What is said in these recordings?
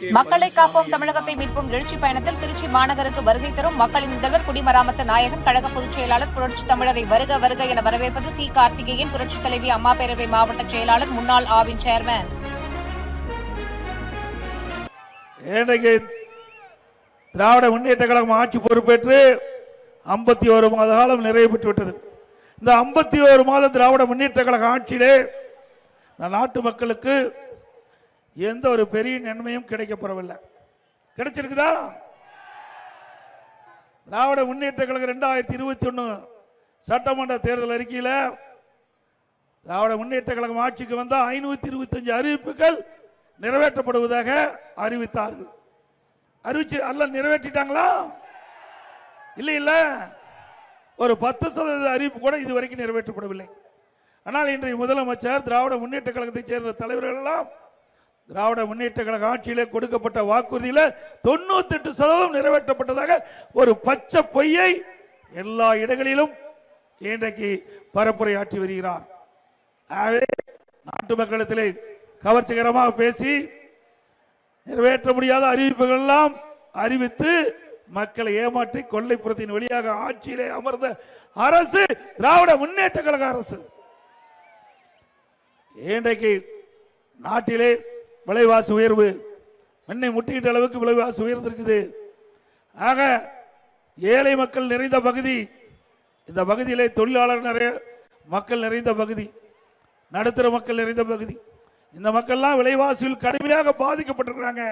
மக்களை காப்போம். தமிழகத்தை மீட்போம். எழுச்சி பயணத்தில் திருச்சி மாநகருக்கு வருகை தரும் மக்களின் முதல்வர் குடிமராமத்து நாயகன் கழக பொதுச் செயலாளர் புரட்சி தமிழரை வருக வருக என வரவேற்பது சி. கார்த்திகேயன் புரட்சி தலைவி அம்மா பேரவை மாவட்ட செயலாளர் முன்னாள் ஆவின் சேர்மன். இன்றைக்கு திராவிட முன்னேற்ற கழகம் ஆட்சி பொறுப்பேற்று ஐம்பத்தி ஒரு மாத காலம் நிறைவு பெற்று விட்டது இந்த ஐம்பத்தி ஒரு மாத திராவிட முன்னேற்ற கழக ஆட்சியிலே நாட்டு மக்களுக்கு எந்த ஒரு பெரிய நன்மையும் கிடைக்கப்பெறவில்லை. கிடைச்சிருக்குதா? திராவிட முன்னேற்ற கழகம் ரெண்டாயிரத்தி இருபத்தி ஒன்று சட்டமன்ற தேர்தல் அறிக்கையில் திராவிட முன்னேற்ற கழகம் ஆட்சிக்கு வந்தால் ஐநூற்றி இருபத்தஞ்சு அறிவிப்புகள் நிறைவேற்றப்படுவதாக அறிவித்தார்கள். அறிவிச்சு அல்ல நிறைவேற்றிட்டாங்களா? இல்லை இல்லை. ஒரு பத்து சதவீத அறிவிப்பு கூட இதுவரைக்கும் நிறைவேற்றப்படவில்லை. ஆனால் இன்றைய முதலமைச்சர் திராவிட முன்னேற்ற கழகத்தைச் சேர்ந்த தலைவர்கள் எல்லாம் திராவிட முன்னேற்ற கழக ஆட்சியிலே கொடுக்கப்பட்ட வாக்குறுதியில தொண்ணூத்தெட்டு சதவீதம் நிறைவேற்றப்பட்டதாக ஒரு பச்சை பொய்யை எல்லா இடங்களிலும் இன்றைக்கு பரப்புரையாற்றி வருகிறார். ஆகவே நாட்டு மக்களிடத்திலே கவர்ச்சிகரமாக பேசி நிறைவேற்ற முடியாத அறிவிப்புகள் எல்லாம் அறிவித்து மக்களை ஏமாற்றி கொள்ளைப்புறத்தின் வழியாக ஆட்சியிலே அமர்ந்த அரசு திராவிட முன்னேற்ற கழக அரசு. இன்றைக்கு நாட்டிலே விலைவாசி உயர்வு. மண்ணை முட்டிக்கிட்ட அளவுக்கு விலைவாசி உயர்ந்திருக்குது. ஆக ஏழை மக்கள் நிறைந்த பகுதி இந்த பகுதியிலே தொழிலாளர் நிறைய மக்கள் நிறைந்த பகுதி நடுத்தர மக்கள் நிறைந்த பகுதி இந்த மக்கள்லாம் விலைவாசியில் கடுமையாக பாதிக்கப்பட்டிருக்கிறாங்க.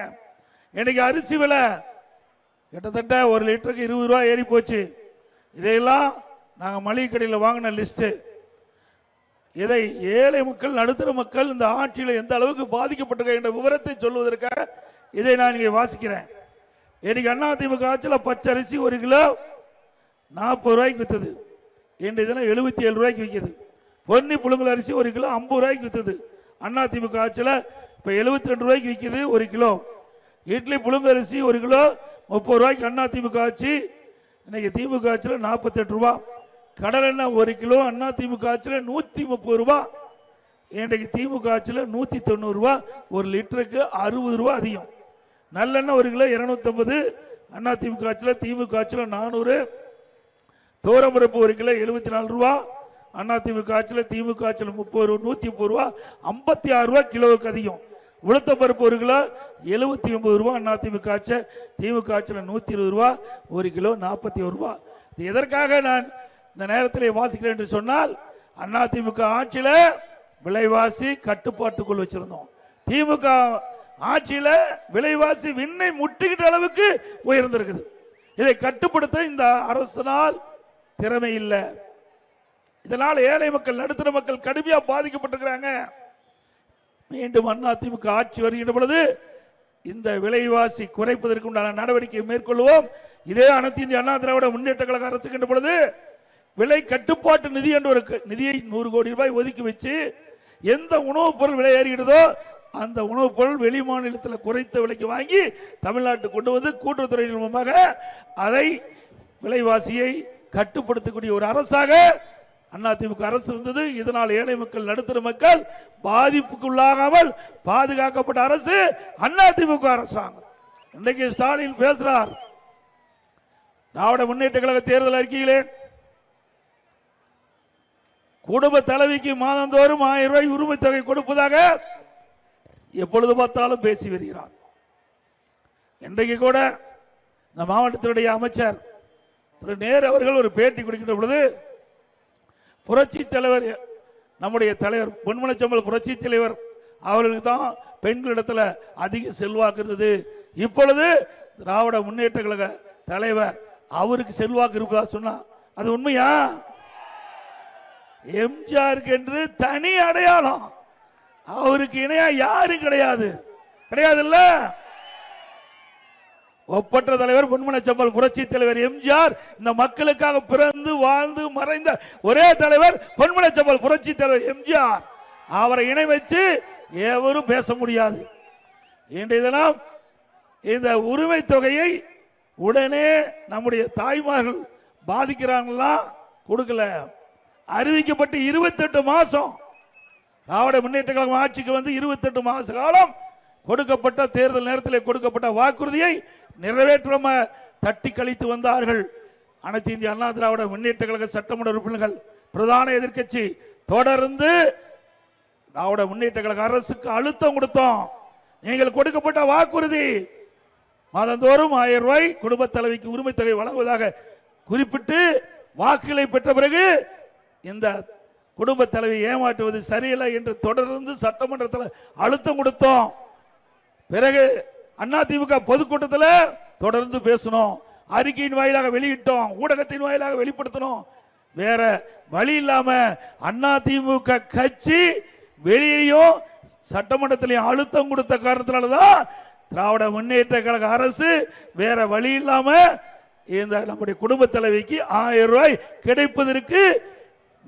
இன்னைக்கு அரிசி விலை கிட்டத்தட்ட ஒரு லிட்டருக்கு இருபது ரூபா ஏறி போச்சு இதையெல்லாம் நாங்கள் மளிகை கடையில் வாங்கின லிஸ்ட்டு. இதை ஏழை மக்கள் நடுத்தர மக்கள் இந்த ஆட்சியில் எந்த அளவுக்கு பாதிக்கப்பட்டிருக்க என்ற விவரத்தை சொல்வதற்காக இதை நான் இங்கே வாசிக்கிறேன். இன்னைக்கு அதிமுக ஆட்சியில் பச்சை அரிசி ஒரு கிலோ நாற்பது ரூபாய்க்கு வித்தது. இன்றைய தினம் எழுபத்தி ஏழு ரூபாய்க்கு விற்கிது. பொன்னி புழுங்கல் அரிசி ஒரு கிலோ ஐம்பது ரூபாய்க்கு வித்தது. அதிமுக ஆட்சியில் இப்போ எழுபத்தி ரெண்டு ரூபாய்க்கு விற்கிது ஒரு கிலோ. இட்லி புழுங்கல் அரிசி ஒரு கிலோ முப்பது ரூபாய்க்கு அதிமுக ஆட்சி. இன்னைக்கு திமுக ஆட்சியில் நாற்பத்தெட்டு ரூபா. கடலெண்ணெய் ஒரு கிலோ அண்ணா திமுக ஆட்சியில் நூற்றி முப்பது ரூபா. இன்றைக்கு திமுக ஆட்சியில் நூற்றி தொண்ணூறுரூவா ஒரு லிட்டருக்கு அறுபது ரூபா அதிகம். நல்லெண்ணெய் ஒரு கிலோ இரநூற்றம்பது அண்ணா திமுக ஆட்சியில் திமுக ஆட்சியில் நானூறு தோரம்பருப்பு ஒரு கிலோ எழுபத்தி நாலு ரூபா. அண்ணா திமுக ஆட்சியில் திமுக ஆட்சியில் முப்பது ரூபா நூற்றி முப்பது ரூபா. ஐம்பத்தி ஆறு ரூபா கிலோவுக்கு அதிகம். உளுத்தம்பருப்பு ஒரு கிலோ எழுபத்தி ஒன்பது ரூபா. அண்ணா திமுக ஆட்சி திமுக ஆட்சியில் நூற்றி இருபது ரூபா. ஒரு கிலோ நாற்பத்தி ஒரு ரூபா. இது எதற்காக நான் இந்த நேரத்திலே வாசிக்கிறேன் என்று சொன்னால் அதிமுக ஆட்சியில் விலைவாசி கட்டுப்பாட்டுக்குள் வச்சிருந்தோம். திமுக ஆட்சியில் விலைவாசி விண்ணை முட்டுகின்ற அளவுக்கு உயர்ந்திருக்குது. இதை கட்டுப்படுத்த இந்த அரசினால் திறமை இல்லை. இதனால் ஏழை மக்கள் நடுத்தர மக்கள் கடுமையாக பாதிக்கப்பட்டிருக்கிறாங்க. மீண்டும் அதிமுக ஆட்சி வருகின்ற பொழுது இந்த விலைவாசி குறைப்பதற்கு உண்டான நடவடிக்கை மேற்கொள்வோம். இதே அனைத்து இந்திய அண்ணா திராவிட முன்னேற்ற கழக அரசுகின்ற பொழுது விலை கட்டுப்பாட்டு நிதி என்ற ஒரு நிதியை நூறு கோடி ரூபாய் ஒதுக்கி வச்சு எந்த உணவுப் பொருள் விலை ஏறிடுதோ அந்த உணவுப் பொருள் வெளி மாநிலத்தில் குறைத்த விலைக்கு வாங்கி தமிழ்நாட்டுக்கு கொண்டு வந்து கூட்டுறவுத்துறையின் மூலமாக அதை விலைவாசியை கட்டுப்படுத்தக்கூடிய ஒரு அரசாக அதிமுக அரசு இருந்தது. இதனால் ஏழை மக்கள் நடுத்தர மக்கள் பாதிப்புக்குள்ளாகாமல் பாதுகாக்கப்பட்ட அரசு அதிமுக அரசாங்கம். இன்னைக்கு ஸ்டாலின் பேசுறார். திராவிட முன்னேற்ற கழக தேர்தல் அறிக்கையிலே குடும்ப தலைவிக்கு மாதந்தோறும் ஆயிரம் ரூபாய் உரிமை தொகை கொடுப்பதாக எப்பொழுது பார்த்தாலும் பேசி வருகிறார். இன்றைக்கு கூட இந்த மாவட்டத்தினுடைய அமைச்சர் திரு நேரு அவர்கள் ஒரு பேட்டி கொடுக்கின்ற பொழுது புரட்சி தலைவர் நம்முடைய தலைவர் பொன்மனச்சம்பல் புரட்சி தலைவர் அவர்களுக்கு தான் பெண்களிடத்தில் அதிக செல்வாக்கு இருந்தது. இப்பொழுது திராவிட முன்னேற்ற கழக தலைவர் அவருக்கு செல்வாக்கு இருக்கா சொன்னா அது உண்மையா? எம்ஜிஆருக்கு என்று தனி அடையாளம். அவருக்கு இணையா யாரும் கிடையாது. கிடையாதுல்ல? ஒப்பற்ற தலைவர் பொன்மனச்சம்பல் புரட்சி தலைவர் எம்ஜிஆர் இந்த மக்களுக்காக பிறந்து வாழ்ந்து மறைந்த ஒரே தலைவர் பொன்மனச்சம்பல் புரட்சி தலைவர் எம்ஜிஆர். அவரை இணை வச்சு எவரும் பேச முடியாது. இன்றைய தினம் இந்த உரிமை தொகையை உடனே நம்முடைய தாய்மார்கள் பாதிக்கிறாங்களா? கொடுக்கல. அறிவிக்கப்பட்டு இருபத்தெட்டு மாசம் திராவிட முன்னேற்ற கழகம் ஆட்சிக்கு வந்து இருபத்தெட்டு மாச காலம் கொடுக்கப்பட்ட தேர்தல் நேரத்தில் கொடுக்கப்பட்ட வாக்குறுதியை நிறைவேற்றாம தட்டி கழித்து வந்தார்கள் அனைத்து இந்திய அண்ணா திராவிட முன்னேற்ற கழக சட்டமன்ற உறுப்பினர்கள். பிரதான எதிர்க்கட்சி. தொடர்ந்து திராவிட முன்னேற்ற கழக அரசுக்கு அழுத்தம் கொடுத்தோம். நீங்கள் கொடுக்கப்பட்ட வாக்குறுதி. மாதந்தோறும் ஆயிரம் ரூபாய் குடும்ப தலைவிக்கு உரிமை தொகை வழங்குவதாக குறிப்பிட்டு வாக்குகளை பெற்ற பிறகு இந்த குடும்ப தலைவி ஏமாற்றுவது சரியில்லை என்று தொடர்ந்து சட்டமன்றத்தில் அழுத்தம் கொடுத்தோம். பிறகு அதிமுக பொதுக்கூட்டத்தில் தொடர்ந்து பேசணும் அறிக்கையின் வாயிலாக வெளியிட்டோம். ஊடகத்தின் வாயிலாக வெளிப்படுத்தணும் வேற வழி இல்லாம அதிமுக கட்சி வெளியிலையும் சட்டமன்றத்திலையும் அழுத்தம் கொடுத்த காரணத்தினாலதான் திராவிட முன்னேற்ற கழக அரசு வேற வழி இல்லாம இந்த நம்முடைய குடும்ப தலைவிக்கு ஆயிரம் ரூபாய் கிடைப்பதற்கு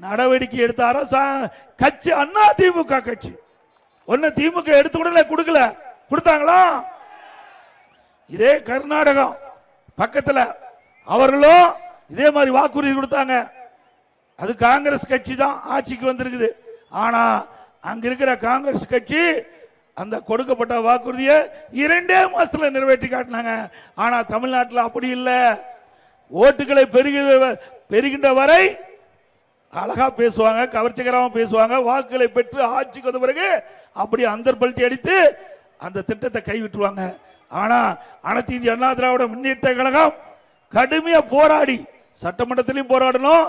நடவடிக்கை எடுத்த அரசா கட்சி அண்ணா திமுக கட்சி. ஒன்னு திமுக எடுத்து கூட கொடுக்கல. கொடுத்தாங்களா? இதே கர்நாடகம் பக்கத்தில் அவர்களும் இதே மாதிரி வாக்குறுதி கொடுத்தாங்க. அது காங்கிரஸ் கட்சி தான் ஆட்சிக்கு வந்திருக்குது. ஆனா அங்க இருக்கிற காங்கிரஸ் கட்சி அந்த கொடுக்கப்பட்ட வாக்குறுதியை இரண்டே மாசத்துல நிறைவேற்றி காட்டினாங்க. ஆனா தமிழ்நாட்டில் அப்படி இல்லை. ஓட்டுகளை பெருகிற பெருகின்ற வரை அழகா பேசுவாங்க கவர்ச்சிகரமாக பேசுவாங்க வாக்குகளை பெற்று ஆட்சிக்கு வந்த பிறகு அப்படி அந்தர்பல்ட்டி அடித்து அந்த திட்டத்தை கைவிட்டுருவாங்க. ஆனா அனைத்து இந்திய அண்ணா திராவிட முன்னேற்ற கழகம் கடுமையா போராடி சட்டமன்றத்திலையும் போராடணும்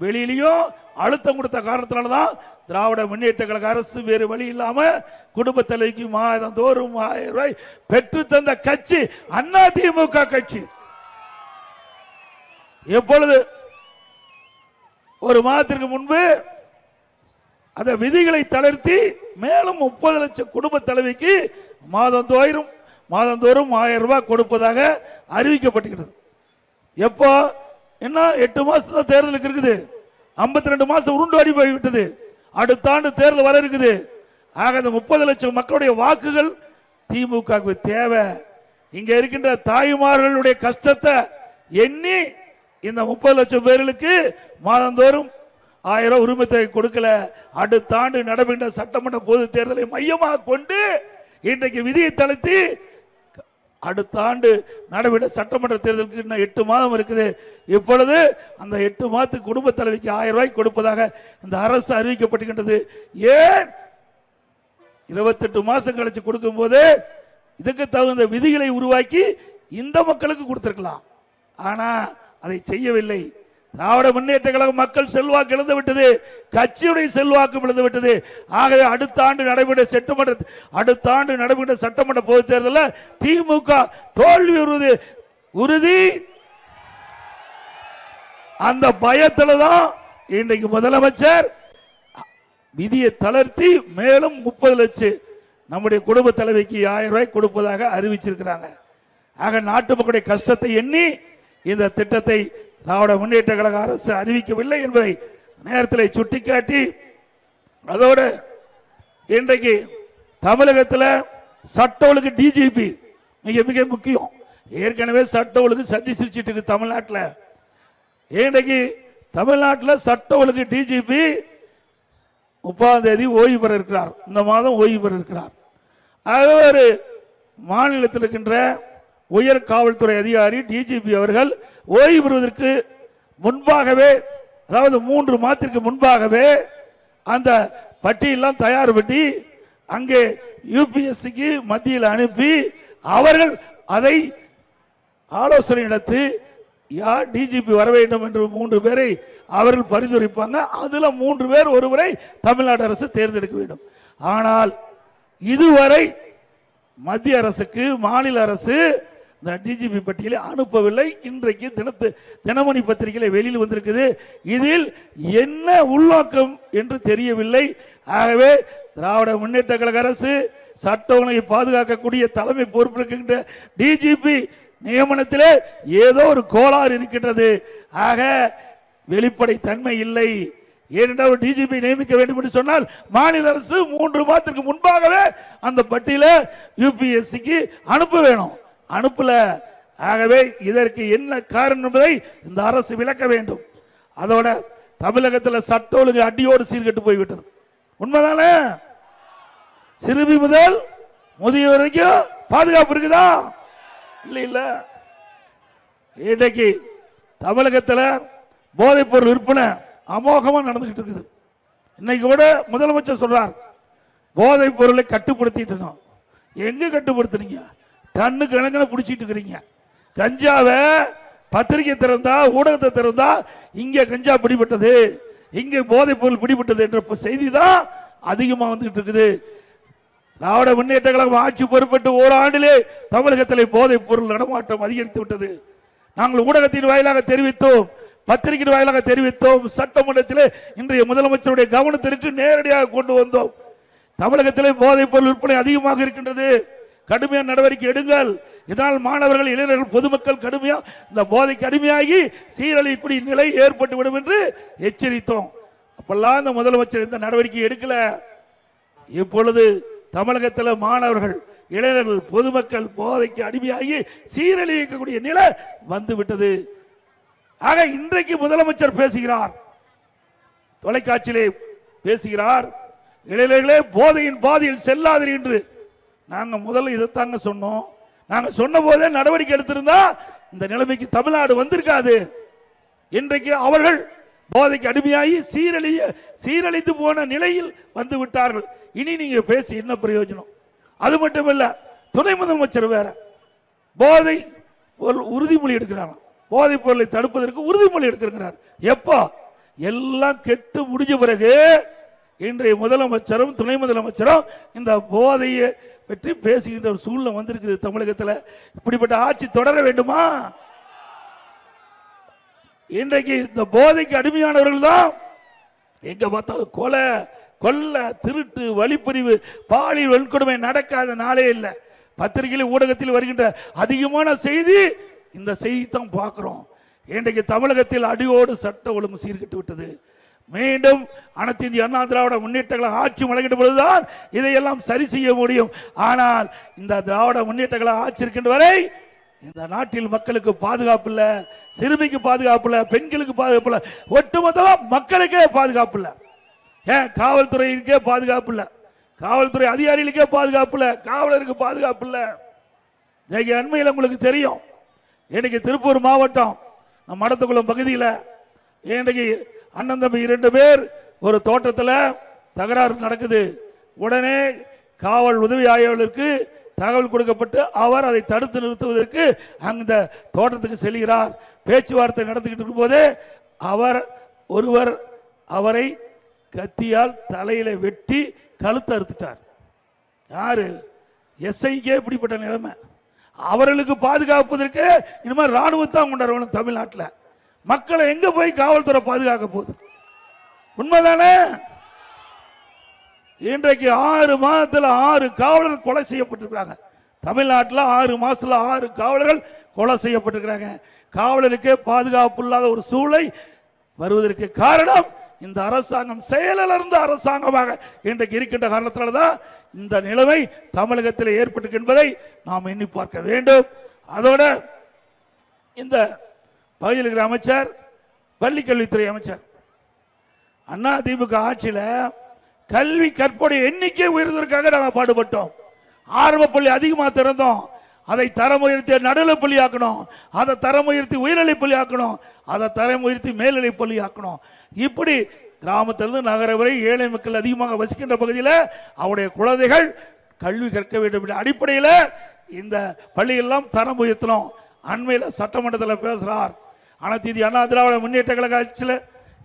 வெளியிலையும் அழுத்தம் கொடுத்த காரணத்தினால தான் திராவிட முன்னேற்ற கழக அரசு வேறு வழி இல்லாம குடும்ப தலைவிக்கு மாதம் தோறும் ஆயிரம் ரூபாய் பெற்று தந்த கட்சி அண்ணா திமுக கட்சி. எப்பொழுது ஒரு மாதத்திற்கு முன்பு அந்த விதிகளை தளர்த்தி மேலும் முப்பது லட்சம் குடும்ப தலைவிக்கு மாதந்தோறும் மாதந்தோறும் ஆயிரம் ரூபாய் கொடுப்பதாக அறிவிக்கப்பட்டுகிறது எப்போ? என்ன? எட்டு மாசம் தான் தேர்தலுக்கு இருக்குது. 52 ரெண்டு மாசம் உருண்டாடி போய்விட்டது. அடுத்த ஆண்டு தேர்தல் வர இருக்குது. ஆக இந்த முப்பது லட்சம் மக்களுடைய வாக்குகள் திமுகவுக்கு தேவை. இங்க இருக்கின்ற தாய்மார்களுடைய கஷ்டத்தை எண்ணி இந்த முப்பது லட்சம் பேர்களுக்கு மாதந்தோறும் ஆயிரம் உரிமை தொகை கொடுக்கல. அடுத்த ஆண்டு நடைபெற்ற சட்டமன்ற பொது தேர்தலை மையமாக கொண்டு இன்றைக்கு விதியை தளர்த்தி அடுத்த ஆண்டு நடைபெற்ற சட்டமன்ற தேர்தலுக்கு இன்னும் எட்டு மாதம் இருக்குது. இப்பொழுது அந்த எட்டு மாதத்துக்கு குடும்ப தலைவிக்கு ஆயிரம் ரூபாய் கொடுப்பதாக இந்த அரசு அறிவிக்கப்பட்டுகின்றது ஏன்? இருபத்தெட்டு மாதம் கழிச்சு கொடுக்கும்போது இதுக்கு தகுந்த விதிகளை உருவாக்கி இந்த மக்களுக்கு கொடுத்துருக்கலாம். ஆனால் அதை செய்யவில்லை. திராவிட முன்னேற்ற கழக மக்கள் செல்வாக்கு இழந்துவிட்டது. கட்சியுடைய செல்வாக்கு இழந்து விட்டது ஆகவே அடுத்த ஆண்டு நடைபெற்ற சட்டமன்ற அடுத்த ஆண்டு நடைபெற்ற சட்டமன்ற பொதுத் தேர்தலில் திமுக தோல்வி உறுதி உறுதி. அந்த பயத்தில் தான் இன்றைக்கு முதலமைச்சர் விதியை தளர்த்தி மேலும் முப்பது லட்சம் நம்முடைய குடும்ப தலைவிக்கு ஆயிரம் ரூபாய் கொடுப்பதாக அறிவிச்சிருக்கிறாங்க. ஆக நாட்டு மக்களுடைய கஷ்டத்தை எண்ணி இந்த திட்டத்தை திராவிட முன்னேற்ற கழக அரசு அறிவிக்கவில்லை என்பதை நேரத்தில் சுட்டிக்காட்டி அதோடு இன்றைக்கு தமிழகத்தில் சட்ட ஒழுங்கு டிஜிபி மிக மிக முக்கியம். ஏற்கனவே சட்ட ஒழுங்கு சதி சிரிச்சிட்டு இருக்கு தமிழ்நாட்டில். இன்றைக்கு தமிழ்நாட்டில் சட்ட ஒழுங்கு டிஜிபி முப்பதாம் தேதி ஓய்வு பெற இருக்கிறார். இந்த மாதம் ஓய்வு பெற இருக்கிறார். ஆக ஒரு மாநிலத்தில் இருக்கின்ற உயர் காவல்துறை அதிகாரி டிஜிபி அவர்கள் ஓய்வு பெறுவதற்கு முன்பாகவே அதாவது மூன்று மாதத்திற்கு முன்பாகவே அந்த பட்டியெல்லாம் தயார் பண்ணி அங்கே யூபிஎஸ்சிக்கு மத்தியில் அனுப்பி அவர்கள் அதை ஆலோசனை நடத்தி யார் டிஜிபி வர வேண்டும் என்று மூன்று பேரை அவர்கள் பரிந்துரைப்பாங்க. அதில் மூன்று பேர் ஒருவரை தமிழ்நாடு அரசு தேர்ந்தெடுக்க வேண்டும். ஆனால் இதுவரை மத்திய அரசுக்கு மாநில அரசு இந்த டிஜிபி பட்டியலை அனுப்பவில்லை. இன்றைக்கு தினத்து தினமணி பத்திரிகையில் வெளியில் வந்திருக்குது. இதில் என்ன உள்நோக்கம் என்று தெரியவில்லை. ஆகவே திராவிட முன்னேற்ற கழக அரசு சட்ட ஒழுங்கை பாதுகாக்கக்கூடிய தலைமை பொறுப்பிருக்கின்ற டிஜிபி நியமனத்திலே ஏதோ ஒரு கோளாறு இருக்கின்றது. ஆக வெளிப்படை தன்மை இல்லை. ஏனென்றால் டிஜிபி நியமிக்க வேண்டும் என்று சொன்னால் மாநில அரசு மூன்று மாதத்திற்கு முன்பாகவே அந்த பட்டியலை யூபிஎஸ்சிக்கு அனுப்ப வேணும். அனுப்பல. ஆகவே இதற்கு என்ன காரணம் என்பதை இந்த அரசு விளக்க வேண்டும். அதோட தமிழகத்தில் சட்ட ஒழுங்கு அடியோடு சீர்கட்டு போய்விட்டது. உண்மைதானே? சிறுமி முதல் முதியோர் வரைக்கும் பாதுகாப்பு இருக்குதா? இல்ல இல்ல. இன்றைக்கு தமிழகத்தில் போதைப் பொருள் விற்பனை அமோகமாக நடந்துகிட்டு இருக்குது. இன்னைக்கு கூட முதலமைச்சர் சொல்றார் போதைப் பொருளை கட்டுப்படுத்திட்டு இருக்கோம். எங்க கட்டுப்படுத்துனீங்க? டன்னு கணக்கில் பிடிச்சிட்டு இருக்கிறீங்க. கஞ்சாவை பத்திரிகை திறந்தா ஊடகத்தை திறந்தா இங்கே கஞ்சா பிடிபட்டது. இங்கே போதைப் பொருள் பிடிபட்டது என்ற செய்தி தான் அதிகமாக வந்துகிட்டு இருக்குது. திராவிட முன்னேற்ற கழகம் ஆட்சி பொறுப்பட்டு ஓராண்டிலே தமிழகத்தில் போதைப் பொருள் நடமாட்டம் அதிகரித்து விட்டது. நாங்கள் ஊடகத்தின் வாயிலாக தெரிவித்தோம் பத்திரிகையின் வாயிலாக தெரிவித்தோம் சட்டமன்றத்தில் இன்றைய முதலமைச்சருடைய கவனத்திற்கு நேரடியாக கொண்டு வந்தோம். தமிழகத்திலே போதைப் பொருள் விற்பனை அதிகமாக இருக்கின்றது. கடுமையான நடவடிக்கை எடுங்கள். இதனால் மாணவர்கள் இளைஞர்கள் பொதுமக்கள் கடுமையா இந்த போதைக்கு அடிமையாகி சீரழியக்கூடிய நிலை ஏற்பட்டு விடும் என்று எச்சரித்தோம். அப்பெல்லாம் இந்த முதலமைச்சர் இந்த நடவடிக்கை எடுக்கல. இப்பொழுது தமிழகத்தில் மாணவர்கள் இளைஞர்கள் பொதுமக்கள் போதைக்கு அடிமையாகி சீரழிக்கக்கூடிய நிலை வந்துவிட்டது. ஆக இன்றைக்கு முதலமைச்சர் பேசுகிறார். தொலைக்காட்சியிலே பேசுகிறார். இளைஞர்களே போதையின் பாதையில் செல்லாதீர் என்று நாங்க முதல்ல இதைத்தாங்க சொன்னோம். நாங்க சொன்ன போதே நடவடிக்கை எடுத்திருந்தா இந்த நிலைமைக்கு தமிழ்நாடு வந்திருக்காது. இன்றைக்கு அவர்கள் போதைக்கு அடிமையாகி சீரழிய சீரழித்து போன நிலையில் வந்து விட்டார்கள். இனி நீங்க பேசி என்ன பிரயோஜனம்? அது மட்டும் இல்ல துணை முதலமைச்சர் வேற போதை பொருள் உறுதிமொழி எடுக்கிறாராம். போதைப் பொருளை தடுப்பதற்கு உறுதிமொழி எடுக்கிறார் எப்போ? எல்லாம் கெட்டு முடிஞ்ச பிறகு இன்றைய முதலமைச்சரும் துணை முதலமைச்சரும் இந்த போதையை பற்றி பேசுகின்ற ஒரு சூழ்நிலை வந்திருக்குது தமிழகத்தில். இப்படிப்பட்ட ஆட்சி தொடர வேண்டுமா? இன்றைக்கு இந்த போதைக்கு அடிமையானவர்கள் தான் எங்க பார்த்தாலும் கொலை கொல்லை திருட்டு வழிப்பறிவு பாலியல் வன்கொடுமை நடக்காத நாளே இல்லை. பத்திரிகையில் ஊடகத்தில் வருகின்ற அதிகமான செய்தி இந்த செய்தி தான் பார்க்குறோம். இன்றைக்கு தமிழகத்தில் அடியோடு சட்ட ஒழுங்கு சீர்கெட்டு விட்டது. மீண்டும் அனைத்து இந்திய அண்ணா திராவிட முன்னேற்ற கழக ஆட்சி வழங்கிட்ட பொழுதுதான் இதையெல்லாம் சரி செய்ய முடியும். ஆனால் இந்த திராவிட முன்னேற்ற கழக ஆட்சி இருக்கின்ற வரை இந்த நாட்டில் மக்களுக்கு பாதுகாப்பு இல்லை சிறுமிக்கு பாதுகாப்பு இல்லை பெண்களுக்கு பாதுகாப்பு இல்லை ஒட்டுமொத்தமாக மக்களுக்கே பாதுகாப்பு இல்லை. ஏன்? காவல்துறையிற்கே பாதுகாப்பு இல்லை. காவல்துறை அதிகாரிகளுக்கே பாதுகாப்பு இல்லை. காவலருக்கு பாதுகாப்பு இல்லை. இன்னைக்கு அண்மையில் உங்களுக்கு தெரியும். இன்னைக்கு திருப்பூர் மாவட்டம் நம்ம மடத்துக்குளம் பகுதியில் இன்றைக்கு அண்ணன் தம்பி இரண்டு பேர் ஒரு தோட்டத்தில் தகராறு நடக்குது. உடனே காவல் உதவி ஆய்வாளருக்கு தகவல் கொடுக்கப்பட்டு அவர் அதை தடுத்து நிறுத்துவதற்கு அந்த தோட்டத்துக்கு செல்கிறார். பேச்சுவார்த்தை நடத்திக்கிட்டு இருக்கும்போதே அவர் ஒருவர் அவரை கத்தியால் தலையில வெட்டி கழுத்து அறுத்துட்டார். யாரு? எஸ்ஐக்கே இப்படிப்பட்ட நிலைமை. அவர்களுக்கு பாதுகாப்பதற்கு இனிமேல் ராணுவத்தான் கொண்டு தமிழ்நாட்டில். மக்களை எங்க போய் காவல்துறை பாதுகாக்க போகுது? உண்மைதானே? இன்றைக்கு ஆறு மாதத்தில் ஆறு காவலர்கள் கொலை செய்யப்பட்டிருக்கிறாங்க. தமிழ்நாட்டில் ஆறு மாதத்தில் ஆறு காவலர்கள் கொலை செய்யப்பட்டிருக்கிறாங்க. காவலருக்கே பாதுகாப்பு இல்லாத ஒரு சூழலை வருவதற்கு காரணம் இந்த அரசாங்கம் செயலிலிருந்து அரசாங்கமாக இன்றைக்கு இருக்கின்ற காரணத்தினால தான் இந்த நிலைமை தமிழகத்தில் ஏற்பட்டு என்பதை நாம் எண்ணி பார்க்க வேண்டும். அதோட இந்த பகுதியில் இருக்கிற அமைச்சர் பள்ளிக்கல்வித்துறை அமைச்சர். அண்ணா திமுக ஆட்சியில் கல்வி கற்போடைய எண்ணிக்கை உயர்வதற்காக நாங்கள் பாடுபட்டோம். ஆரம்ப பள்ளி அதிகமாக திறந்தோம். அதை தரம் உயர்த்தி நடுநிலை பள்ளி ஆக்கணும் அதை தரம் உயர்த்தி உயர்நிலை பள்ளி ஆக்கணும் அதை தரம் உயர்த்தி மேல்நிலை பள்ளி ஆக்கணும் இப்படி கிராமத்திலிருந்து நகர வரை ஏழை மக்கள் அதிகமாக வசிக்கின்ற பகுதியில் அவருடைய குழந்தைகள் கல்வி கற்க வேண்டும் என்ற அடிப்படையில் இந்த பள்ளியெல்லாம் தரம் உயர்த்தணும். அண்மையில் சட்டமன்றத்தில் பேசுகிறார் ஆனால் இந்திய அண்ணா திராவிட முன்னேற்ற கழக ஆட்சியில்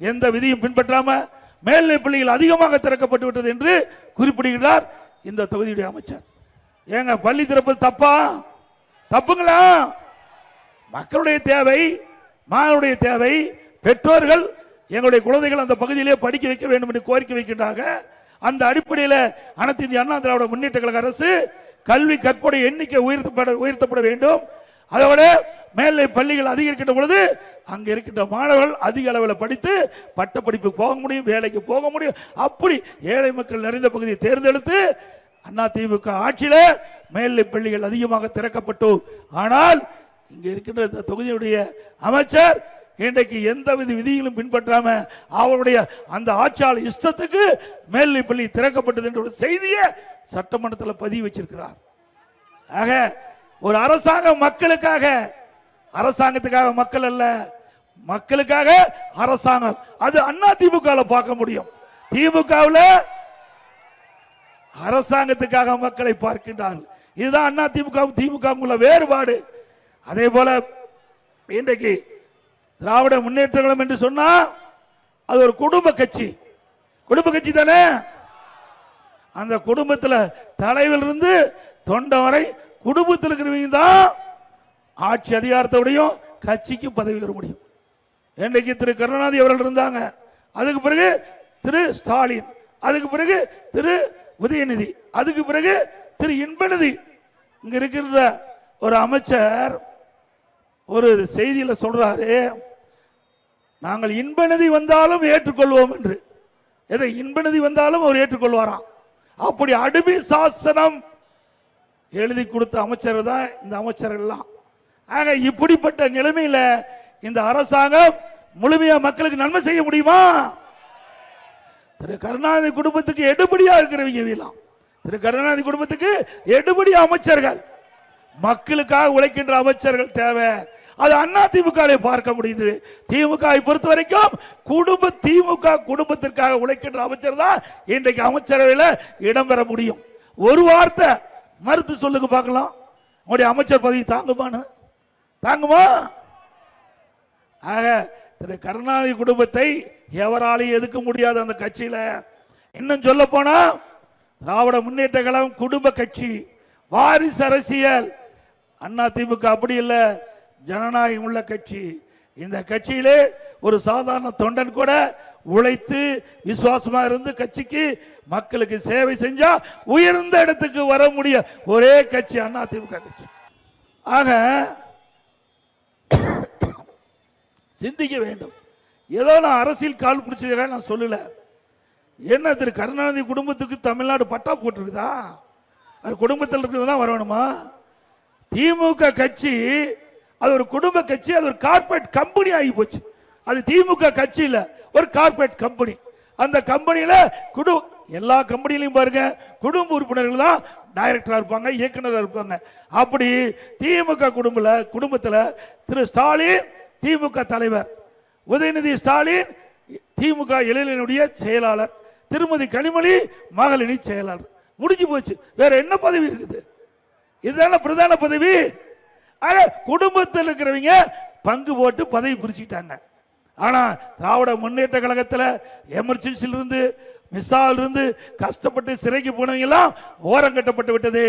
எந்த விதியும் பின்பற்றாமல் மேல்நிலை பள்ளிகள் அதிகமாக திறக்கப்பட்டு விட்டது என்று குறிப்பிடுகிறார் இந்த தொகுதியுடைய அமைச்சர். ஏங்க பள்ளி திறப்பது தப்பா? தப்புங்களா? மக்களுடைய தேவை மாணவருடைய தேவை பெற்றோர்கள் எங்களுடைய குழந்தைகள் அந்த பகுதியிலே படிக்க வைக்க வேண்டும் என்று கோரிக்கை வைக்கின்றாங்க அந்த அடிப்படையில் அனைத்து இந்திய அண்ணா திராவிட முன்னேற்ற கழக அரசு கல்வி கற்போடைய எண்ணிக்கை உயர்த்தப்பட உயர்த்தப்பட வேண்டும். அதோட மேல்நிலை பள்ளிகள் அதிகரிக்கின்ற பொழுது அங்கே இருக்கின்ற மாணவர்கள் அதிக அளவில் படித்து பட்டப்படிப்பு போக முடியும் வேலைக்கு போக முடியும். அப்படி ஏழை மக்கள் நிறைந்த பகுதியை தேர்ந்தெடுத்து அண்ணா திமுக ஆட்சியில் மேல்நிலை பள்ளிகள் அதிகமாக திறக்கப்பட்டோம் ஆனால் இங்கே இருக்கின்ற இந்த தொகுதியுடைய அமைச்சர் இன்றைக்கு எந்த வித விதிகளும் பின்பற்றாம அவருடைய அந்த ஆட்சியாளர் இஷ்டத்துக்கு மேல்நிலை பள்ளி திறக்கப்பட்டது என்ற ஒரு செய்தியை சட்டமன்றத்தில் பதிவு வச்சிருக்கிறார். ஆக ஒரு அரசாங்கம் மக்களுக்காக அரசாங்கத்துக்காக மக்கள் அல்ல மக்களுக்காக அரசாங்கம். அது அண்ணா திமுக பார்க்க முடியும். திமுகவில் அரசாங்கத்துக்காக மக்களை பார்க்கின்றார்கள். இதுதான் அண்ணா திமுக திமுக உள்ள வேறுபாடு. அதே போல இன்றைக்கு திராவிட முன்னேற்றங்களும் என்று சொன்னா அது ஒரு குடும்ப கட்சி. குடும்ப கட்சி தானே? அந்த குடும்பத்தில் தலைவில் இருந்து தொண்டை வரை குடும்பத்தில் இருக்கிறவங்க தான் ஆட்சி அதிகாரத்தோடையும் கட்சிக்கு பதவி பெற முடியும். இன்றைக்கு திரு கருணாநிதி அவர்கள் இருந்தாங்க அதுக்கு பிறகு திரு ஸ்டாலின் அதுக்கு பிறகு திரு உதயநிதி அதுக்கு பிறகு திரு இன்பநிதி. இங்க இருக்கிற ஒரு அமைச்சர் ஒரு செய்தியில் சொல்றாரு நாங்கள் இன்பநிதி வந்தாலும் ஏற்றுக்கொள்வோம் என்று. எதை? இன்பநிதி வந்தாலும் அவர் ஏற்றுக்கொள்வாராம். அப்படி அடிமை சாசனம் எழுதி கொடுத்த அமைச்சர் தான் இந்த அமைச்சர்கள்லாம் ஆக இப்படிப்பட்ட நிலைமையில் இந்த அரசாங்கம் முழுமையாக மக்களுக்கு நன்மை செய்ய முடியுமா? திரு கருணாநிதி குடும்பத்துக்கு எடுபடியாக இருக்கிறவங்கலாம் திரு கருணாநிதி குடும்பத்துக்கு எடுபடி அமைச்சர்கள். மக்களுக்காக உழைக்கின்ற அமைச்சர்கள் தேவை. அது அண்ணா திமுக பார்க்க முடியுது. திமுக பொறுத்த வரைக்கும் குடும்ப திமுக குடும்பத்திற்காக உழைக்கின்ற அமைச்சர் தான் இன்றைக்கு அமைச்சரவையில் இடம்பெற முடியும். ஒரு வார்த்தை மறுத்து சொல்லுங்க பார்க்கலாம். உங்களுடைய அமைச்சர் பதவி தாங்குமான்னு? தாங்குமா? ஆக திரு கருணாநிதி குடும்பத்தை எவராலையும் எதுக்க முடியாது அந்த கட்சியில. இன்னும் சொல்ல போனா திராவிட முன்னேற்ற கழகம் குடும்ப கட்சி வாரிசு அரசியல். அண்ணா திமுக அப்படி இல்லை ஜனநாயகம் உள்ள கட்சி. இந்த கட்சியிலே ஒரு சாதாரண தொண்டன் கூட உழைத்து விசுவாசமா இருந்து கட்சிக்கு மக்களுக்கு சேவை செஞ்சா உயர்ந்த இடத்துக்கு வர முடிய ஒரே கட்சி அண்ணா திமுக கட்சி. ஆக சிந்திக்க வேண்டும். ஏதோ நான் அரசியல் கால் பிடிச்சதுக்காக நான் சொல்லல. என்ன திரு கருணாநிதி குடும்பத்துக்கு தமிழ்நாடு பட்டா போட்டிருக்குதா? அது குடும்பத்தில் இருக்கிறது தான் வரணுமா? திமுக கட்சி அது ஒரு குடும்ப கட்சி அது ஒரு கார்பரேட் கம்பெனி ஆகி போச்சு. அது திமுக கட்சி ஒரு கார்பரேட் கம்பெனி அந்த கம்பெனியில் குடு எல்லா கம்பெனிலையும் பாருங்க குடும்ப உறுப்பினர்கள் தான் டைரக்டராக இருப்பாங்க இயக்குநராக இருப்பாங்க. அப்படி திமுக குடும்பல குடும்பத்தில் திரு ஸ்டாலின் திமுக தலைவர். உதயநிதி ஸ்டாலின் திமுக இளைஞனுடைய செயலாளர். திருமதி கனிமொழி மகளினி செயலாளர். முடிஞ்சு போச்சு. வேற என்ன பதவி இருக்குது? இதுதான பிரதான பதவி. ஆக குடும்பத்தில் இருக்கிறவங்க பங்கு போட்டு பதவி பிரிச்சுக்கிட்டாங்க. ஆனால் திராவிட முன்னேற்ற கழகத்தில் எமர்ஜென்சியில் இருந்து மிஸ்ஸால் இருந்து கஷ்டப்பட்டு சிறைக்கு போனவங்கெல்லாம் ஓரம் கட்டப்பட்டு விட்டது.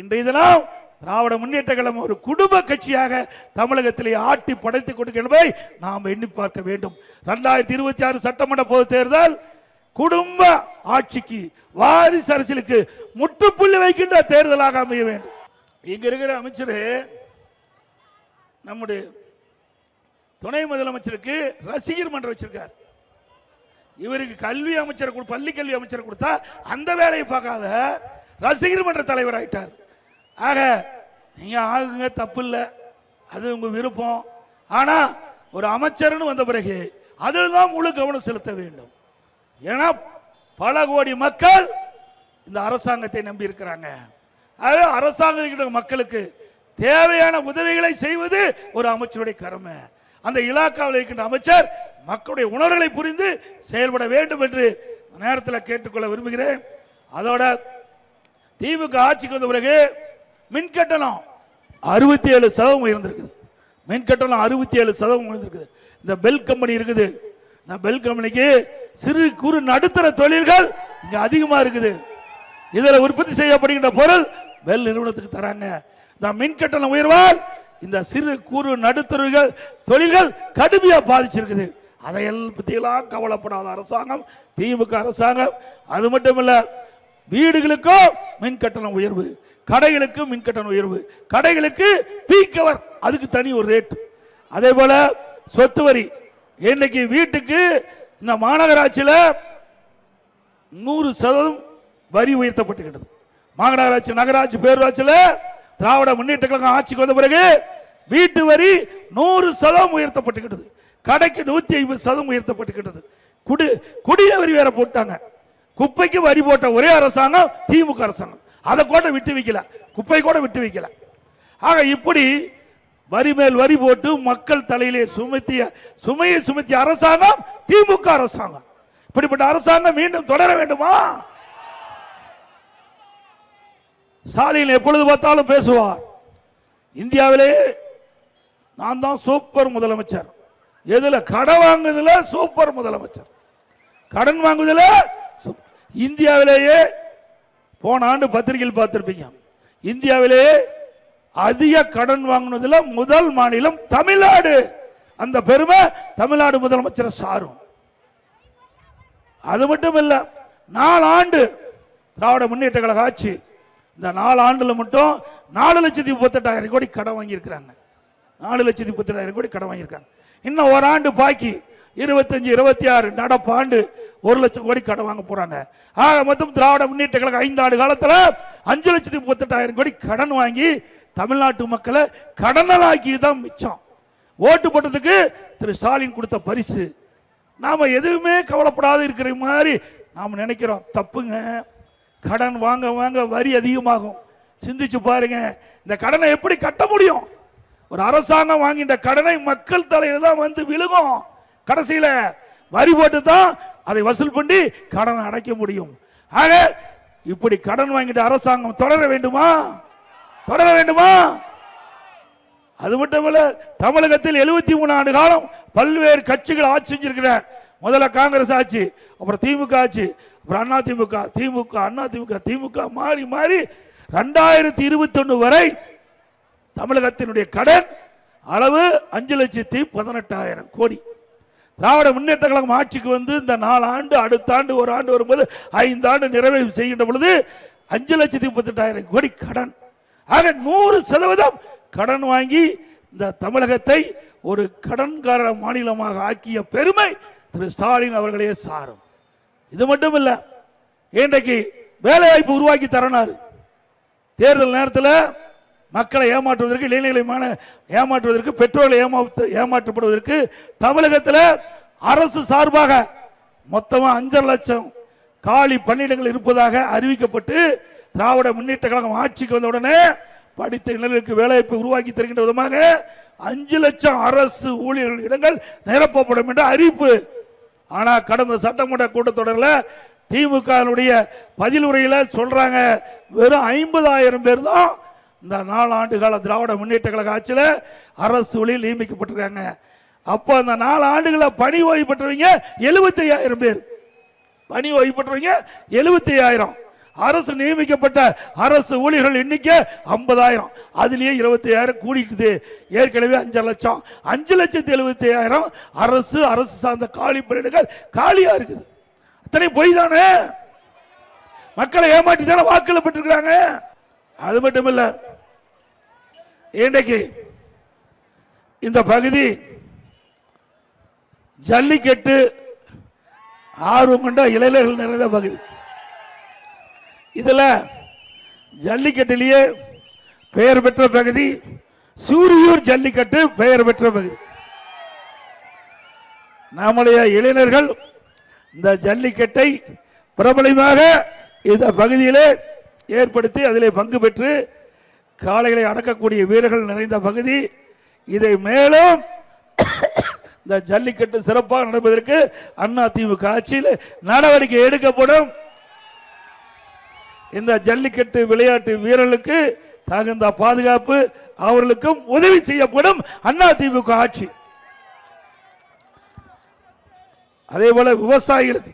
இன்றைய தினம் திராவிட முன்னேற்ற கழகம் ஒரு குடும்ப கட்சியாக தமிழகத்திலே ஆட்டி படைத்துக் கொடுக்கிறதை நாம் எண்ணி பார்க்க வேண்டும். ரெண்டாயிரத்தி இருபத்தி ஆறு சட்டமன்ற பொது தேர்தல் குடும்ப ஆட்சிக்கு வாரிசு அரசியலுக்கு முற்றுப்புள்ளி வைக்கின்ற தேர்தலாக அமைய வேண்டும். இங்க இருக்கிற அமைச்சர் நம்முடைய துணை முதலமைச்சருக்கு ரசிகர் மன்றம் வச்சிருக்கார். இவருக்கு கல்வி அமைச்சர் பள்ளி கல்வி அமைச்சர் கொடுத்தா அந்த வேலையை பார்க்காத ரசிகர் மன்ற தலைவர் ஆகிட்டார் ஆக நீங்க ஆகுங்க தப்பு இல்லை அது உங்க விருப்பம். ஆனா ஒரு அமைச்சர்னு வந்த பிறகு அதில் தான் முழு கவனம் செலுத்த வேண்டும். ஏன்னா பல கோடி மக்கள் இந்த அரசாங்கத்தை நம்பி இருக்கிறாங்க. ஆகவே அரசாங்க மக்களுக்கு தேவையான உதவிகளை செய்வது ஒரு அமைச்சருடைய கடமை. அந்த இலாக்காவில் இருக்கின்ற அமைச்சர் மக்களுடைய உணர்வுகளை புரிந்து செயல்பட வேண்டும் என்று நேரத்தில் கேட்டுக்கொள்ள விரும்புகிறேன். அதோட திமுக ஆட்சிக்கு வந்த பிறகு மின் கட்டணம் அறுபத்தி ஏழு சதவீதம் உயர்ந்திருக்குது. மின் கட்டணம் அறுபத்தி ஏழு சதவீதம் உயர்ந்திருக்குது. இந்த பெல் கம்பெனி இருக்குது. இந்த பெல் கம்பெனிக்கு சிறு குறு நடுத்தர தொழில்கள் இங்க அதிகமா இருக்குது. இதில் உற்பத்தி செய்யப்படுகின்ற பொருள் பெல் நிறுவனத்துக்கு தராங்க. இந்த மின் கட்டணம் உயர்வால் இந்த சிறு குறு நடுத்தர்கள் தொழில்கள் கடுமையாக பாதிச்சிருக்குது. அதையெல்லாம் பற்றியெல்லாம் கவலைப்படாத அரசாங்கம் திமுக அரசாங்கம். அது மட்டும் இல்லை வீடுகளுக்கும் மின் கட்டணம் உயர்வு கடைகளுக்கு மின் கட்டணம் உயர்வு கடைகளுக்கு பீக் கவர் அதுக்கு தனி ஒரு ரேட் அதே போல சொத்து வரி. இன்னைக்கு வீட்டுக்கு இந்த மாநகராட்சியில் நூறு சதவீதம் வரி உயர்த்தப்பட்டுகிறது மாநகராட்சி நகராட்சி பேரூராட்சியில் திராவிட முன்னேற்ற கழகம் ஆட்சிக்கு வந்த பிறகு வீட்டு வரி நூறு சதம் உயர்த்தப்பட்டுக்கிட்டது. கடைக்கு நூத்தி ஐம்பது சதம் உயர்த்தப்பட்டுக்கிட்டது. குடி குடிய வரி வேற போட்டாங்க. குப்பைக்கு வரி போட்ட ஒரே அரசாங்கம் திமுக அரசாங்கம். அதை கூட விட்டு வைக்கல. குப்பை கூட விட்டு வைக்கல. ஆக இப்படி வரி மேல் வரி போட்டு மக்கள் தலையிலே சுமத்திய சுமையை சுமத்திய அரசாங்கம் திமுக அரசாங்கம். இப்படிப்பட்ட அரசாங்கம் மீண்டும் தொடர வேண்டுமா? ஸ்டாலின் எப்பொழுது பார்த்தாலும் பேசுவார். இந்தியாவிலே நான் தான் சூப்பர் முதலமைச்சர். எதுல? கடன் வாங்குதில் சூப்பர் முதலமைச்சர். கடன் வாங்குதில் சூ- இந்தியாவிலேயே போன ஆண்டு பத்திரிகையில் பார்த்துருப்பீங்க. இந்தியாவிலேயே அதிக கடன் வாங்கினதில் முதல் மாநிலம் தமிழ்நாடு. அந்த பெருமை தமிழ்நாடு முதலமைச்சர் சாரும். அது மட்டும் இல்லை நாலு ஆண்டு திராவிட முன்னேற்ற கழக ஆட்சி. இந்த நாலு ஆண்டுல மட்டும் நாலு லட்சத்தி முப்பத்தெட்டாயிரம் கோடி கடன் வாங்கியிருக்கிறாங்க. நாலு லட்சத்தி முப்பத்தெட்டாயிரம் கோடி கடன் வாங்கியிருக்காங்க. இன்னும் ஒரு ஆண்டு பாக்கி இருபத்தஞ்சு இருபத்தி ஆறு நடப்பாண்டு ஒரு லட்சம் கோடி கடன் வாங்க போறாங்க. ஆக மொத்தம் திராவிட முன்னேற்ற கழகம் ஐந்து ஆண்டு காலத்தில் அஞ்சு லட்சத்தி முப்பத்தெட்டாயிரம் கோடி கடன் வாங்கி தமிழ்நாட்டு மக்களை கடனலாக்கி தான் மிச்சம். ஓட்டு போட்டதுக்கு திரு ஸ்டாலின் கொடுத்த பரிசு. நாம எதுவுமே கவலைப்படாத இருக்கிற மாதிரி நாம் நினைக்கிறோம். தப்புங்க. கடன் வாங்க வாங்க வரி அதிகமாகும். சிந்திச்சு பாருங்க. இந்த கடனை எப்படி கட்ட முடியும்? ஒரு அரசாங்கம் வாங்கின்ற கடனை மக்கள் தலையில தான் வந்து விழுகும். கடைசியில வரி போட்டு தான் அதை வசூல் பண்ணி கடனை அடைக்க முடியும். ஆக இப்படி கடன் வாங்கிட்ட அரசாங்கம் தொடர வேண்டுமா? தொடர வேண்டுமா? அது மட்டுமல்ல தமிழகத்தில் 73 மூணு ஆண்டு காலம் பல்வேறு கட்சிகள் ஆட்சி செஞ்சிருக்கிற. முதல்ல காங்கிரஸ் ஆட்சி அப்புறம் திமுக ஆட்சி அப்புறம் அண்ணா திமுக திமுக அண்ணா திமுக திமுக மாறி மாறி. ரெண்டாயிரத்தி இருபத்தி வரை தமிழகத்தினுடைய கடன் அளவு அஞ்சு லட்சத்தி பதினெட்டாயிரம் கோடி. திராவிட முன்னேற்ற கழகம் ஆட்சிக்கு வந்து இந்த நாலு ஆண்டு அடுத்த ஆண்டு ஒரு ஆண்டு வரும்போது ஐந்து ஆண்டு நிறைவு செய்கின்ற பொழுது அஞ்சு லட்சத்தி முப்பத்தெட்டாயிரம் கோடி கடன். ஆக நூறு சதவீதம் கடன் வாங்கி இந்த தமிழகத்தை ஒரு கடன்கார மாநிலமாக ஆக்கிய பெருமை திரு ஸ்டாலின் அவர்களே சாரும். இது மட்டும் இல்லை இன்றைக்கு வேலை வாய்ப்பு உருவாக்கி தரனாரு. தேர்தல் நேரத்தில் மக்களை ஏமாற்றுவதற்கு இளைஞர்களை ஏமாற்றுவதற்கு பெட்ரோலை ஏமாற்று ஏமாற்றப்படுவதற்கு தமிழகத்தில் அரசு சார்பாக மொத்தமாக அஞ்சரை லட்சம் காலி பணியிடங்கள் இருப்பதாக அறிவிக்கப்பட்டு திராவிட முன்னேற்ற கழகம் ஆட்சிக்கு வந்த உடனே படித்த இளைஞர்களுக்கு வேலைவாய்ப்பு உருவாக்கி தருகின்ற விதமாக அஞ்சு லட்சம் அரசு ஊழியர்கள் இடங்கள் நிரப்பப்படும் என்ற அறிவிப்பு. ஆனால் கடந்த சட்டமன்ற கூட்டத்தொடரில் திமுகவினுடைய பதில் உரையில் சொல்றாங்க வெறும் ஐம்பதாயிரம் பேர் தான் இந்த நாலு ஆண்டு கால திராவிட முன்னேற்ற கழக ஆட்சியில் அரசு வழியில் நியமிக்கப்பட்டிருக்காங்க. அப்போ அந்த நாலு ஆண்டுகளில் பணி ஓய்வு பெற்றவங்க எழுபத்தி ஐயாயிரம் பேர். பணி ஓய்வு பெற்றவங்க எழுபத்தி ஐயாயிரம் அரசு நியமிக்கப்பட்ட அரசு ஊழியர்கள் எண்ணிக்கை ஐம்பதாயிரம். அதுலேயே இருபத்தி ஆயிரம் கூடிட்டுது. ஏற்கனவே அஞ்சு லட்சம். அஞ்சு லட்சத்தி எழுபத்தி ஆயிரம் அரசு அரசு சார்ந்த காலி பணியிடங்கள் காலியாக இருக்குது. அத்தனை பொய் தானே? மக்களை ஏமாற்றி தானே வாக்குல அது மட்டும் இல்லை இன்றைக்கு இந்த பகுதி ஜல்லிக்கட்டு ஆர்வம் கொண்ட இளைஞர்கள் நிறைந்த பகுதி. இதுல ஜல்லிக்கட்டிலேயே பெயர் பெற்ற பகுதி சூரியூர் ஜல்லிக்கட்டு பெயர் பெற்ற பகுதி. நம்முடைய இளைஞர்கள் இந்த ஜல்லிக்கட்டை பிரபலமாக இந்த பகுதியிலே ஏற்படுத்தி அதிலே பங்கு பெற்று காளைகளை அடக்கக்கூடிய வீரர்கள் நிறைந்த பகுதி. இதை மேலும் இந்த ஜல்லிக்கட்டு சிறப்பாக நடப்பதற்கு அண்ணா திமுக ஆட்சியில் நடவடிக்கை எடுக்கப்படும். இந்த ஜல்லிக்கட்டு விளையாட்டு வீரர்களுக்கு தகுந்த பாதுகாப்பு அவர்களுக்கும் உதவி செய்யப்படும் அண்ணா திமுக ஆட்சி. அதே போல விவசாயிகளுக்கு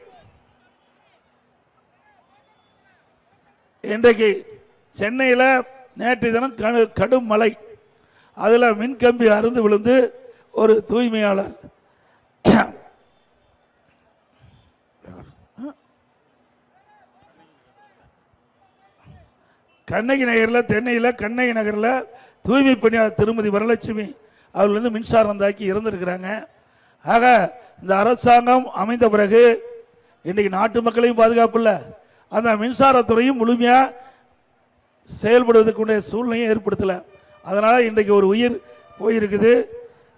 இன்றைக்கு சென்னையில் நேற்று தினம் கடு- கடும் மழை. அதில் மின்கம்பி அருந்து விழுந்து ஒரு தூய்மையாளர். கண்ணகி நகரில் தென்னையில் கண்ணகி நகரில் தூய்மை பணியாளர் திருமதி வரலட்சுமி அவர்கள் வந்து மின்சாரம் தாக்கி இறந்துருக்கிறாங்க. ஆக இந்த அரசாங்கம் அமைந்த பிறகு இன்றைக்கு நாட்டு மக்களையும் பாதுகாப்பு இல்லை. அந்த மின்சாரத்துறையும் முழுமையாக செயல்படுவதற்குடைய சூழ்நிலையை ஏற்படுத்தலை. அதனால் இன்றைக்கு ஒரு உயிர் போயிருக்குது.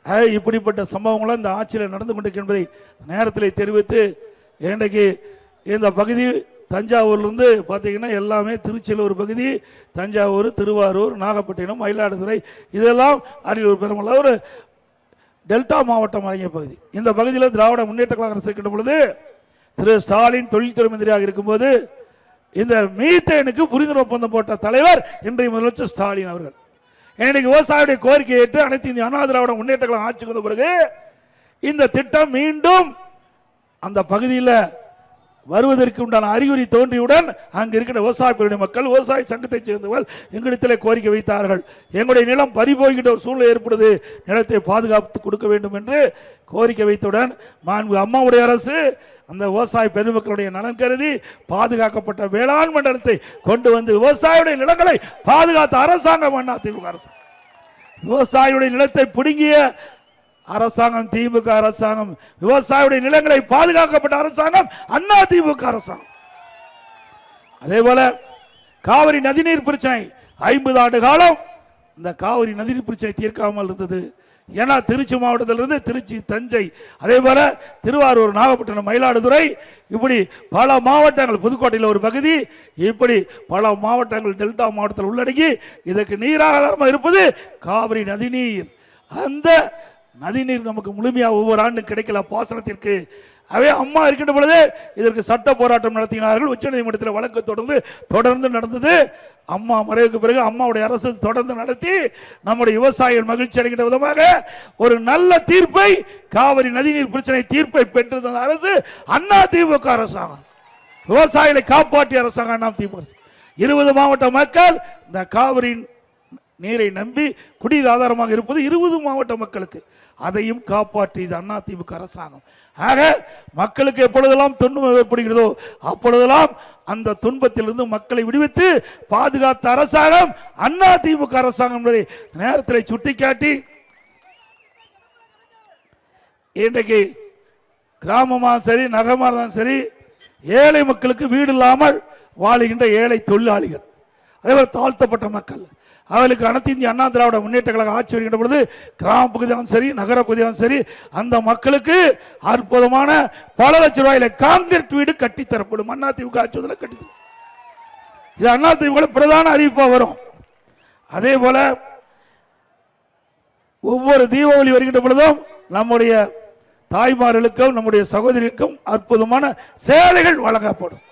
ஆக, இப்படிப்பட்ட சம்பவங்களும் இந்த ஆட்சியில் நடந்து கொண்டிருக்கு என்பதை நேரத்தில் தெரிவித்து இன்றைக்கு இந்த பகுதி தஞ்சாவூர்லேருந்து பார்த்தீங்கன்னா எல்லாமே திருச்சியில் ஒரு பகுதி தஞ்சாவூர் திருவாரூர் நாகப்பட்டினம் மயிலாடுதுறை இதெல்லாம் அரியலூர் பெருமளவு ஒரு டெல்டா மாவட்டம் அடங்கிய பகுதி. இந்த பகுதியில் திராவிட முன்னேற்ற கழகம் இருக்கின்ற பொழுது திரு ஸ்டாலின் தொழில்துறை மந்திரியாக இருக்கும்போது இந்த மீத்தேனுக்கு புரிந்துணர்வு ஒப்பந்தம் போட்ட தலைவர் இன்றைய முதலமைச்சர் ஸ்டாலின் அவர்கள். இன்னைக்கு விவசாயியுடைய கோரிக்கை ஏற்று அனைத்து இந்திய அண்ணா திராவிட முன்னேற்ற கழகம் ஆட்சிக்கு வந்த பிறகு இந்த திட்டம் மீண்டும் அந்த பகுதியில் வருவதற்கு உண்டான அறிகுறி தோன்றியுடன் அங்கு இருக்கிற விவசாய மக்கள் விவசாய சங்கத்தைச் சேர்ந்தவர்கள் எங்களிடத்திலே கோரிக்கை வைத்தார்கள். எங்களுடைய நிலம் பறிபோகின்ற ஒரு சூழ்நிலை ஏற்படுது. நிலத்தை பாதுகாத்து கொடுக்க வேண்டும் என்று கோரிக்கை வைத்தவுடன் மாண்பு அம்மாவுடைய அரசு அந்த விவசாய பெருமக்களுடைய நலன் கருதி பாதுகாக்கப்பட்ட வேளாண் மண்டலத்தை கொண்டு வந்து விவசாயியுடைய நிலங்களை பாதுகாத்த அரசாங்கம் அண்ணா திமுக அரசு. விவசாயியுடைய நிலத்தை பிடுங்கிய அரசாங்கம் திமுக அரசாங்கம் விவசாயியுடைய நிலங்களை பாதுகாக்கப்பட்ட அரசாங்கம் அண்ணா திமுக அரசாங்கம். அதே போல காவிரி நதிநீர் பிரச்சனை ஐம்பது ஆண்டு காலம் இந்த காவிரி நதிநீர் பிரச்சனை தீர்க்காமல் இருந்தது. ஏன்னா திருச்சி மாவட்டத்திலிருந்து திருச்சி தஞ்சை அதே போல திருவாரூர் நாகப்பட்டினம் மயிலாடுதுறை இப்படி பல மாவட்டங்கள் புதுக்கோட்டையில் ஒரு பகுதி இப்படி பல மாவட்டங்கள் டெல்டா மாவட்டத்தில் உள்ளடங்கி இதற்கு நீராதாரமாக இருப்பது காவிரி நதிநீர். அந்த நதிநீர் நமக்கு முழுமையாக ஒவ்வொரு ஆண்டும் கிடைக்கல. பாசனத்திற்கு அவே அம்மா இருக்கின்ற பொழுது இதற்கு சட்ட போராட்டம் நடத்தினார்கள். உச்சநீதிமன்றத்தில் வழக்கு தொடர்ந்து தொடர்ந்து நடந்தது. அம்மா மறைவுக்கு பிறகு அம்மாவுடைய அரசு தொடர்ந்து நடத்தி நம்முடைய விவசாயிகள் மகிழ்ச்சி அடைகின்ற விதமாக ஒரு நல்ல தீர்ப்பை காவிரி நதிநீர் பிரச்சனை தீர்ப்பை பெற்றிருந்த அரசு அண்ணா திமுக அரசாங்கம். விவசாயிகளை காப்பாற்றிய அரசாங்கம் அண்ணா திமுக அரசு. இருபது மாவட்ட மக்கள் இந்த காவிரி நீரை நம்பி குடிநீர் ஆதாரமாக இருப்பது இருபது மாவட்ட மக்களுக்கு. அதையும் காப்பாற்றியது அண்ணா அரசாங்கம். ஆக மக்களுக்கு எப்பொழுதெல்லாம் துன்பம் ஏற்படுகிறதோ அப்பொழுதெல்லாம் அந்த துன்பத்திலிருந்து மக்களை விடுவித்து பாதுகாத்த அரசாங்கம் அண்ணா அரசாங்கம் என்பதை நேரத்தில் சுட்டிக்காட்டி இன்றைக்கு கிராமமாக சரி நகரமாக இருந்தாலும் சரி ஏழை மக்களுக்கு வீடு இல்லாமல் வாழுகின்ற ஏழை தொழிலாளிகள். அதேபோல் தாழ்த்தப்பட்ட மக்கள். அவர்களுக்கு அனைத்து இந்திய அண்ணா திராவிட முன்னேற்ற கழக ஆட்சி வருகின்ற பொழுது கிராம பகுதியாகவும் சரி நகர பகுதியாகவும் சரி அந்த மக்களுக்கு அற்புதமான பல லட்சம் ரூபாயில காங்கிரீட் வீடு கட்டித்தரப்படும். அண்ணா திமுக ஆட்சி வந்ததில் கட்டித்தரும். இது அண்ணா திமுக பிரதான அறிவிப்பாக வரும். அதே போல ஒவ்வொரு தீபாவளி வருகின்ற பொழுதும் நம்முடைய தாய்மார்களுக்கும் நம்முடைய சகோதரிக்கும் அற்புதமான சேலைகள் வழங்கப்படும்.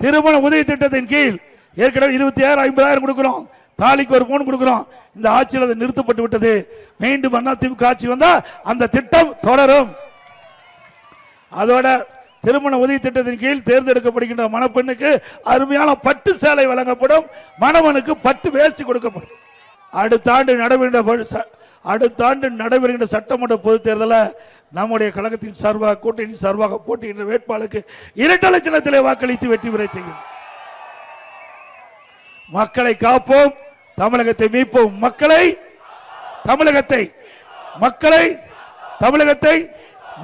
திருமண உதவி திட்டத்தின் கீழ் ஏற்கனவே இருபத்தி ஆறு ஐம்பதாயிரம் கொடுக்குறோம். தாலிக்கு ஒரு போன் கொடுக்குறோம். இந்த ஆட்சியில் அது நிறுத்தப்பட்டு விட்டது. மீண்டும் அண்ணா திமுக ஆட்சி வந்தால் அந்த திட்டம் தொடரும். அதோட திருமண உதவி திட்டத்தின் கீழ் தேர்ந்தெடுக்கப்படுகின்ற மணப்பெண்ணுக்கு அருமையான பட்டு சேலை வழங்கப்படும். மணவனுக்கு பட்டு வேஷ்டி கொடுக்கப்படும். அடுத்த ஆண்டு நடைபெறுகின்ற ச- அடுத்த ஆண்டு நடைபெறுகின்ற சட்டமன்ற பொதுத் தேர்தலில் நம்முடைய கழகத்தின் சார்பாக கூட்டணி சார்பாக போட்டியிடுற வேட்பாளருக்கு இரட்டை லட்சணத்திலே வாக்களித்து வெற்றி பெற செய்யும். மக்களை காப்போம் தமிழகத்தை மீட்போம். மக்களை தமிழகத்தை மக்களை தமிழகத்தை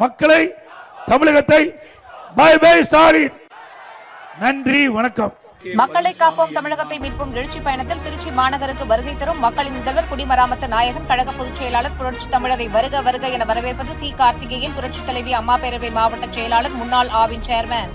மக்களை தமிழகத்தை. பை பை சாரி நன்றி வணக்கம். மக்களை காப்போம் தமிழகத்தை மீட்போம். எழுச்சி பயணத்தில் திருச்சி மாநகருக்கு வருகை தரும் மக்களின் முதல்வர் குடிமராமத்து நாயகன் கழக பொதுச் செயலாளர் புரட்சி தமிழரை வருக வருக என வரவேற்பது சி. கார்த்திகேயன் புரட்சி தலைவி அம்மா பேரவை மாவட்ட செயலாளர் முன்னாள் ஆவின் சேர்மன்.